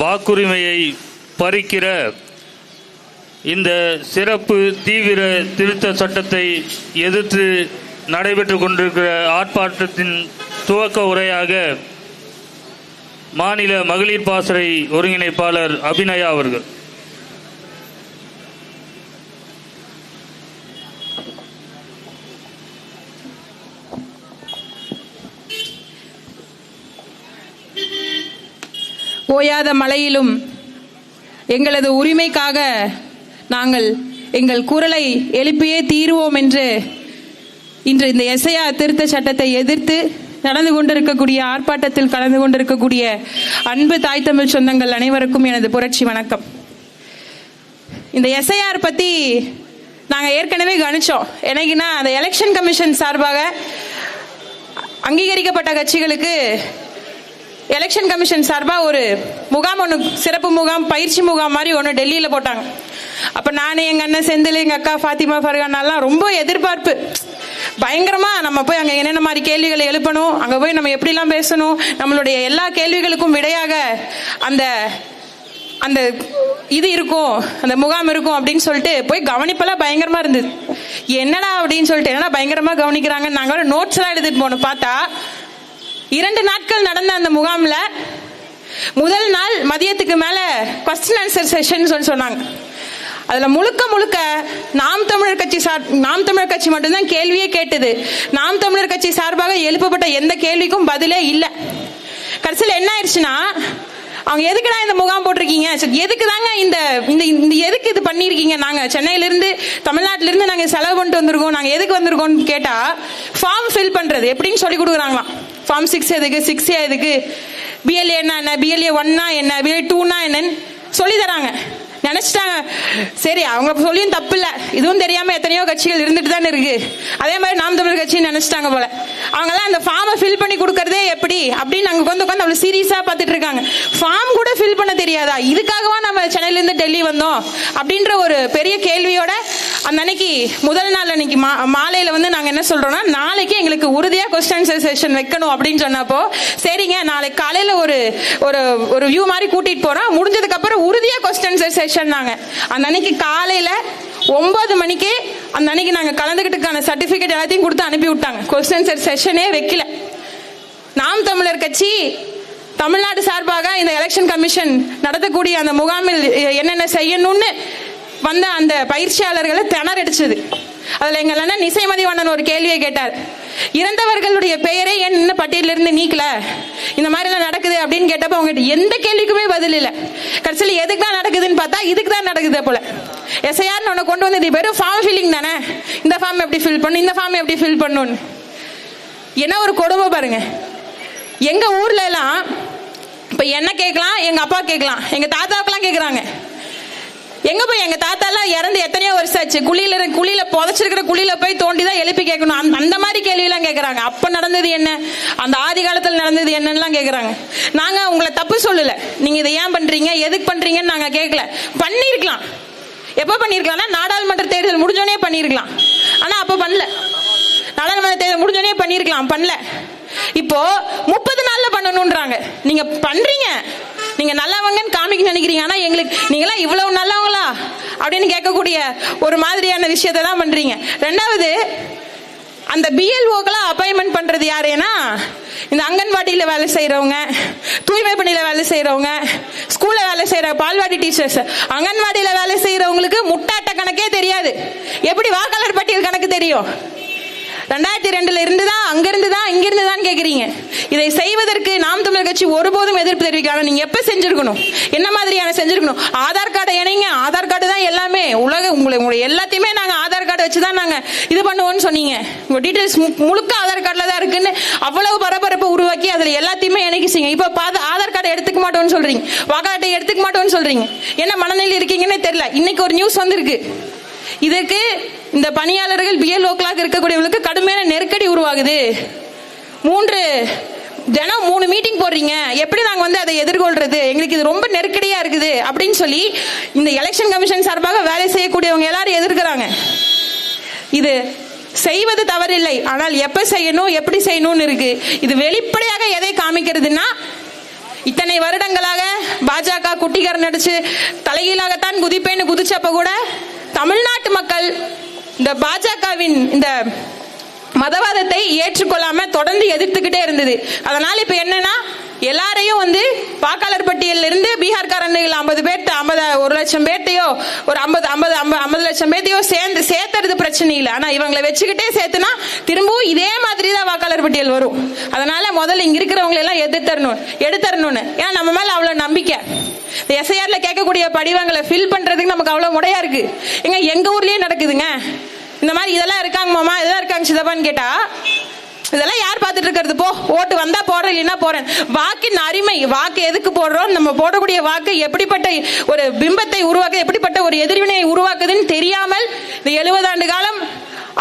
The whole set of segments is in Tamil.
வாக்குரிமையை பறிக்கிற இந்த சிறப்பு தீவிர திருத்த சட்டத்தை எதிர்த்து நடைபெற்று கொண்டிருக்கிற ஆர்ப்பாட்டத்தின் துவக்க உரையாக மாநில மகளிர் பாசறை ஒருங்கிணைப்பாளர் அபிநயா அவர்கள். ஓயாத மலையிலும் எங்களது உரிமைக்காக நாங்கள் எங்கள் குரலை எழுப்பியே தீருவோம் என்று இன்று இந்த எஸ்ஐஆ திருத்த சட்டத்தை எதிர்த்து நடந்து கொண்டிருக்கக்கூடிய ஆர்ப்பாட்டத்தில் கலந்து கொண்டிருக்கக்கூடிய அன்பு தாய் தமிழ் சொந்தங்கள் அனைவருக்கும் எனது புரட்சி வணக்கம். இந்த எஸ்ஐஆர் பற்றி நாங்கள் ஏற்கனவே கணிச்சோம். எனக்குன்னா அந்த எலெக்ஷன் கமிஷன் சார்பாக அங்கீகரிக்கப்பட்ட கட்சிகளுக்கு எலெக்ஷன் கமிஷன் சார்பாக ஒரு முகாம் ஒன்று சிறப்பு முகாம் பயிற்சி முகாம் மாதிரி ஒன்று டெல்லியில் போட்டாங்க. அப்போ நான் எங்கள் அண்ணன் செந்தில் எங்கள் அக்கா ஃபாத்திமா ஃபர்கானாலாம் ரொம்ப எதிர்பார்ப்பு. பயங்கரமாக நம்ம போய் அங்கே என்னென்ன மாதிரி கேள்விகளை எழுப்பணும் அங்கே போய் நம்ம எப்படிலாம் பேசணும் நம்மளுடைய எல்லா கேள்விகளுக்கும் விடையாக அந்த அந்த இது இருக்கும் அந்த முகாம் இருக்கும் அப்படின்னு சொல்லிட்டு போய் கவனிப்பெல்லாம் பயங்கரமா இருந்தது. என்னடா அப்படின்னு சொல்லிட்டு என்னடா பயங்கரமா கவனிக்கிறாங்க நாங்கள் நோட்ஸ் எல்லாம் எடுத்துட்டு போனோம். பார்த்தா இரண்டு நாட்கள் நடந்த அந்த முகாம்ல முதல் நாள் மதியத்துக்கு மேல கொஸ்டின் ஆன்சர் செஷன் சொல்லி சொன்னாங்க. அதுல முழுக்க முழுக்க நாம் தமிழர் கட்சி சார் நாம் தமிழர் கட்சி மட்டும்தான் கேள்வியே கேட்டது. நாம் தமிழர் கட்சி சார்பாக எழுப்பப்பட்ட எந்த கேள்விக்கும் பதிலே இல்லை. கடைசியில் என்ன ஆயிடுச்சுன்னா அவங்க எதுக்குடா இந்த முகாம் போட்டிருக்கீங்க? சரி, எதுக்கு தாங்க இந்த இந்த இந்த எதுக்கு இது பண்ணியிருக்கீங்க? நாங்க சென்னையிலேருந்து தமிழ்நாட்டிலிருந்து நாங்கள் நாங்க செலவு பண்ணிட்டு வந்திருக்கோம். நாங்க எதுக்கு வந்திருக்கோம்னு கேட்டா ஃபார்ம் ஃபில் பண்றது எப்படின்னு சொல்லி கொடுக்குறாங்களாம். ஃபார்ம் சிக்ஸ் எதுக்கு? சிக்ஸ் எதுக்கு பிஎல்ஏ என்ன பிஎல்ஏ ஒன்னா என்ன? பிஎல்ஏ டூனா என்னன்னு சொல்லி தராங்க. நினைச்சிட்டாங்க. சரி அவங்க சொல்லியும் தப்பு இல்லை இதுவும் தெரியாம எத்தனையோ கட்சிகள் இருந்துட்டு தானே இருக்கு. அதே மாதிரி நாம் தமிழர் கட்சின்னு நினைச்சிட்டாங்க போல. அவங்கெல்லாம் அந்த ஃபார்மை ஃபில் பண்ணி கொடுக்கறதே எப்படி? அப்படின்னு நாங்கள் உட்காந்து உட்காந்து அவ்வளோ சீரியஸாக பார்த்துட்டு இருக்காங்க. ஃபார்ம் கூட ஃபில் பண்ண தெரியாதா? இதுக்காகவா நம்ம சென்னையிலேருந்து டெல்லி வந்தோம்? அப்படின்ற ஒரு பெரிய கேள்வியோட அந்த அன்னைக்கு முதல் நாள் அன்னைக்கு மா மாலையில் வந்து நாங்கள் என்ன சொல்கிறோம்னா நாளைக்கு எங்களுக்கு உறுதியாக கொஸ்டின் செஷன் வைக்கணும் அப்படின்னு சொன்னப்போ சரிங்க நாளைக்கு காலையில் ஒரு ஒரு ஒரு வியூ மாதிரி கூட்டிகிட்டு போகிறோம் முடிஞ்சதுக்கப்புறம் உறுதியாக கொஸ்டின் செஷன் நாங்கள் அந்த அன்னைக்கு காலையில் ஒன்பது மணிக்கு அந்த அன்னைக்கு நாங்கள் கலந்துக்கிட்டுக்கான சர்டிஃபிகேட் எல்லாத்தையும் கொடுத்து அனுப்பி விட்டாங்க கொஸ்டின் செஷனே வைக்கல. நாம் தமிழர் கட்சி தமிழ்நாடு சார்பாக இந்த எலெக்ஷன் கமிஷன் நடத்தக்கூடிய அந்த முகாமில் என்னென்ன செய்யணும்னு வந்த அந்த பயிற்சியாளர்களை திணறடிச்சது. அதுல எங்கள் அண்ணன் நிசை ஒரு கேள்வியை கேட்டார். இறந்தவர்களுடைய பெயரை ஏன் இன்னும் பட்டியலிருந்து நீக்கல? இந்த மாதிரி எல்லாம் நடக்குது அப்படின்னு கேட்டப்ப அவங்க எந்த கேள்விக்குமே பதில் இல்ல. கடைசியில் எதுக்கு தான் நடக்குதுன்னு பார்த்தா இதுக்கு தான் நடக்குது போல. எஸ்ஐஆர் உன்னை கொண்டு வந்தது வெறும் ஃபார்ம் ஃபில்லிங் தானே? இந்த ஃபார்ம் எப்படி ஃபில் பண்ணும்? இந்த ஃபார்ம் எப்படி ஃபில் பண்ணுன்னு என்ன ஒரு கொடுமை பாருங்க. எங்க ஊர்ல எல்லாம் இப்ப என்ன கேட்கலாம்? எங்க அப்பா கேட்கலாம். எங்க தாத்தாவுக்கெல்லாம் கேட்குறாங்க. எங்க போய் எங்க தாத்தா எல்லாம் இறந்து எத்தனையோ வருஷம் ஆச்சு? குழியில குழியில புதைச்சிருக்கிற குழியில போய் தோண்டி தான் எழுப்பி கேட்கணும். அந்த- அந்த மாதிரி கேள்வி எல்லாம் கேக்குறாங்க அப்ப நடந்தது என்ன? அந்த ஆதி காலத்துல நடந்தது என்னன்னு கேக்குறாங்க நாங்க உங்களை தப்பு சொல்லல. நீங்க இதை ஏன் பண்றீங்க? எதுக்கு பண்றீங்கன்னு நாங்க கேட்கல. பண்ணிருக்கலாம் எப்போ பண்ணிருக்கலாம்னா நாடாளுமன்ற தேர்தல் முடிஞ்சோடனே பண்ணிருக்கலாம். ஆனா அப்ப பண்ணல. நாடாளுமன்ற தேர்தல் முடிஞ்சோடனே பண்ணிருக்கலாம் பண்ணல. இப்போ முப்பது நாள்ல பண்ணணும்ன்றாங்க. நீங்க பண்றீங்க. நீங்க நல்லவங்கன்னு காமிக்க நினைக்கிறீங்க. ஆனா எங்களுக்கு நீங்களாம் இவ்வளவு நல்லவங்களா? அப்படின்னு கேட்கக்கூடிய ஒரு மாதிரியான விஷயத்தை தான் பண்றீங்க. ரெண்டாவது அந்த பிஎல்ஓக்கெல்லாம் அப்பாயின்மெண்ட் பண்றது யாருன்னா இந்த அங்கன்வாடியில் வேலை செய்கிறவங்க தூய்மை பணியில வேலை செய்கிறவங்க ஸ்கூல்ல வேலை செய்யற பால்வாடி டீச்சர்ஸ் அங்கன்வாடியில வேலை செய்கிறவங்களுக்கு முட்டாட்ட கணக்கே தெரியாது. எப்படி வாக்காளர் பட்டியல் கணக்கு தெரியும்? ரெண்டாயிரத்தி ரெண்டுல இருந்து தான் அங்கிருந்து தான் இங்கிருந்து தான் கேக்குறீங்க. இதை செய்வதற்கு நாம் தமிழர் கட்சி ஒருபோதும் எதிர்ப்பு தெரிவிக்கலாம் நீங்க எப்ப செஞ்சிருக்கணும்? என்ன மாதிரியான செஞ்சிருக்கணும்? ஆதார் கார்டை இணைங்க. ஆதார் கார்டு தான் எல்லாமே. உலக உங்களை உங்களை எல்லாத்தையுமே நாங்க ஆதார் கார்டு வச்சு தான் நாங்க இது பண்ணுவோம்னு சொன்னீங்க. உங்க டீடைல்ஸ் முழுக்க ஆதார் கார்டில் தான் இருக்குன்னு அவ்வளவு பரபரப்பை உருவாக்கி அதுல எல்லாத்தையுமே இணைக்கிச்சிங்க. இப்ப பாத ஆதார் கார்டை எடுத்துக்க மாட்டோம்னு சொல்றீங்க. வாக்காளர் அட்டை எடுத்துக்க மாட்டோம்னு சொல்றீங்க. என்ன மனநிலை இருக்கீங்கன்னே தெரியல. இன்னைக்கு ஒரு நியூஸ் வந்திருக்கு. இதற்கு இந்த பணியாளர்கள் பிஎல்ஓக்களாக இருக்கக்கூடியவங்களுக்கு கடுமையான நெருக்கடி உருவாகுது. மூன்று தினம் மூணு மீட்டிங் போடுறீங்க. எப்படி நாங்க வந்து அதை எதிர்கொள்றது? எங்களுக்கு இது ரொம்ப நெருக்கடியா இருக்குது அப்படின்னு சொல்லி இந்த எலெக்ஷன் கமிஷன் சார்பாக வேலை செய்யக்கூடியவங்க எல்லாரும் எதிர்க்கிறாங்க. இது செய்வது தவறில்லை. ஆனால் எப்ப செய்யணும் எப்படி செய்யணும்னு இருக்கு. இது வெளிப்படையாக எதை காமிக்கிறதுன்னா இத்தனை வருடங்களாக பாஜக குட்டிக்காரன் நடிச்சு தலைகீழாகத்தான் குதிப்பேன்னு குதிச்சப்ப கூட தமிழ்நாட்டு மக்கள் இந்த பாஜகவின் இந்த மதவாதத்தை ஏற்றுக்கொள்ளாம தொடர்ந்து எதிர்த்துக்கிட்டே இருந்தது. அதனால இப்ப என்னன்னா எல்லாரையும் வந்து வாக்காளர் பட்டியலில் இருந்து பீகார்காரன்கள் ஐம்பது பேர்த்து ஐம்பது ஒரு லட்சம் பேர்த்தையோ ஒரு ஐம்பது ஐம்பது ஐம்பது லட்சம் பேர்த்தையோ சேர்ந்து சேர்த்துறது பிரச்சனை இல்லை. ஆனால் இவங்களை வச்சுக்கிட்டே சேர்த்துனா திரும்பவும் இதே மாதிரி தான் வாக்காளர் பட்டியல் வரும். அதனால முதல்ல இங்க இருக்கிறவங்களை எல்லாம் எதிர்த்தரணும் எடுத்தரணும்னு. ஏன்னா நம்ம மேல அவ்வளவு நம்பிக்கை. இந்த எஸ்ஐஆர்ல கேட்கக்கூடிய படிவங்களை ஃபில் பண்றதுக்கு நமக்கு அவ்வளவு முடையா இருக்கு. எங்க எங்க ஊர்லயே நடக்குதுங்க. இந்த மாதிரி இதெல்லாம் இருக்காங்க மாமா இதெல்லாம் இருக்காங்க சிதப்பான்னு கேட்டா இதெல்லாம் யார் பார்த்துட்டு இருக்கிறது? போ ஓட்டு வந்தா போடுறேன் இல்லைன்னா போறேன். வாக்கின் அருமை வாக்கு எதுக்கு போடுறோம்? நம்ம போடக்கூடிய வாக்கு எப்படிப்பட்ட ஒரு பிம்பத்தை உருவாக்க எப்படிப்பட்ட ஒரு எதிர்வினையை உருவாக்குதுன்னு தெரியாமல் இந்த எழுபது ஆண்டு காலம்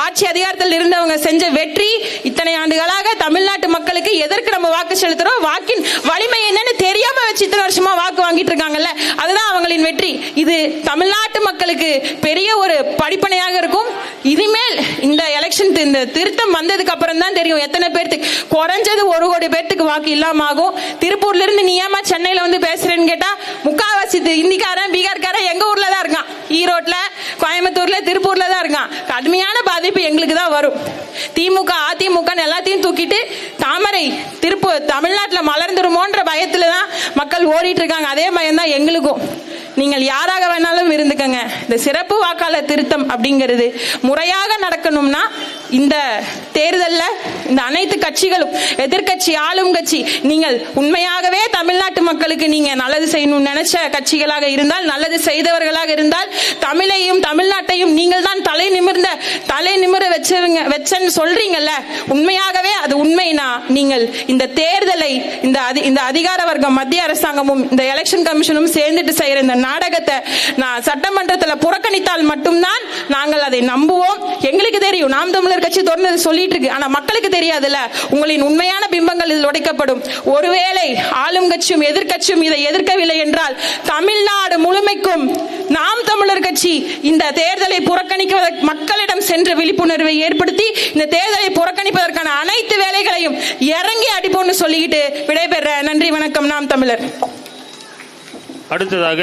ஆட்சி அதிகாரத்தில் இருந்தவங்க செஞ்ச வெற்றி இத்தனை ஆண்டுகளாக தமிழ்நாட்டு மக்களுக்கு எதற்கு நம்ம வாக்கு செலுத்துறோம்? வாக்கின் வலிமை என்னன்னு தெரியாம வச்சு இத்தனை வருஷமா வாக்கு வாங்கிட்டு இருக்காங்கல்ல அதுதான் அவங்களின் வெற்றி. இது தமிழ்நாட்டு மக்களுக்கு பெரிய ஒரு படிப்பனையாக இருக்கும். இனிமேல் இந்த எலெக்ஷன் இந்த திருத்தம் வந்ததுக்கு அப்புறம் தான் தெரியும் எத்தனை பேர்த்துக்கு. குறைஞ்சது ஒரு கோடி பேர்த்துக்கு வாக்கு இல்லாம ஆகும். திருப்பூர்ல இருந்து நீ ஏமா சென்னையில வந்து பேசுறேன்னு கேட்டா முக்காவாசி இந்திக்காரன் பீகார்காரன் எங்க ஊர்ல தான் இருக்கான். ஈரோட்ல கோயம்புத்தூர்ல திருப்பூர்ல தான் இருக்கான். பாதிப்பு எங்களுக்கு தான் வரும். திமுக அதிமுக எல்லாத்தையும் தூக்கிட்டு தாமரை திருப்பூர் தமிழ்நாட்டில் மலர்ந்துருமோன்ற பயத்துல தான் மக்கள் ஓடிட்டு இருக்காங்க அதே பயம் தான் எங்களுக்கும். நீங்கள் யாராக வேணாலும் இருந்துக்கங்க. இந்த சிறப்பு வாக்காளர் திருத்தம் அப்படிங்கிறது முறையாக நடக்கணும்னா இந்த தேர்தலில் இந்த அனைத்து கட்சிகளும் எதிர்க்கட்சி ஆளும் கட்சி நீங்கள் உண்மையாகவே தமிழ்நாட்டு மக்களுக்கு நீங்க நல்லது செய்யணும்னு நினைச்ச கட்சிகளாக இருந்தால் நல்லது செய்தவர்களாக இருந்தால் தமிழையும் தமிழ்நாட்டையும் நீங்கள் தான் தலை நிமிர்ந்த தலை நிமிர வச்சிருங்க வச்சன்னு சொல்றீங்கல்ல உண்மையாகவே அது உண்மைனா நீங்கள் இந்த தேர்தலை இந்த இந்த அதிகார வர்க்கம் மத்திய அரசாங்கமும் இந்த எலெக்ஷன் கமிஷனும் சேர்ந்துட்டு செய்யற இந்த நாடகத்தை நான் சட்டமன்றத்தில் புறக்கணித்தால் மட்டும்தான் நாங்கள் அதை நம்புவோம். எங்களுக்கு தெரியும் நாம் தமிழர் கட்சி தொடர்ந்து சொல்லிட்டு இருக்கு. ஆனா மக்களுக்கு தெரியாதுல்ல உங்களின் உண்மையான பிம்பங்கள் இதில் உடைக்கப்படும். ஒருவேளை ஆளும் கட்சியும் எதிர்கட்சியும் இதை எதிர்க்கவில்லை என்றால் தமிழ்நாடு முழுமைக்கும் நாம் தமிழர் கட்சி இந்த தேர்தலை புறக்கணிக்க மக்களிடம் சென்று விழிப்புணர்வை ஏற்படுத்தி இந்த தேர்தலை புறக்கணிப்பதற்கான அனைத்து வேலைகளையும் இறங்கி அடிப்போம்னு சொல்லிக்கிட்டு விடைபெற நன்றி வணக்கம். நாம் தமிழர். அடுத்ததாக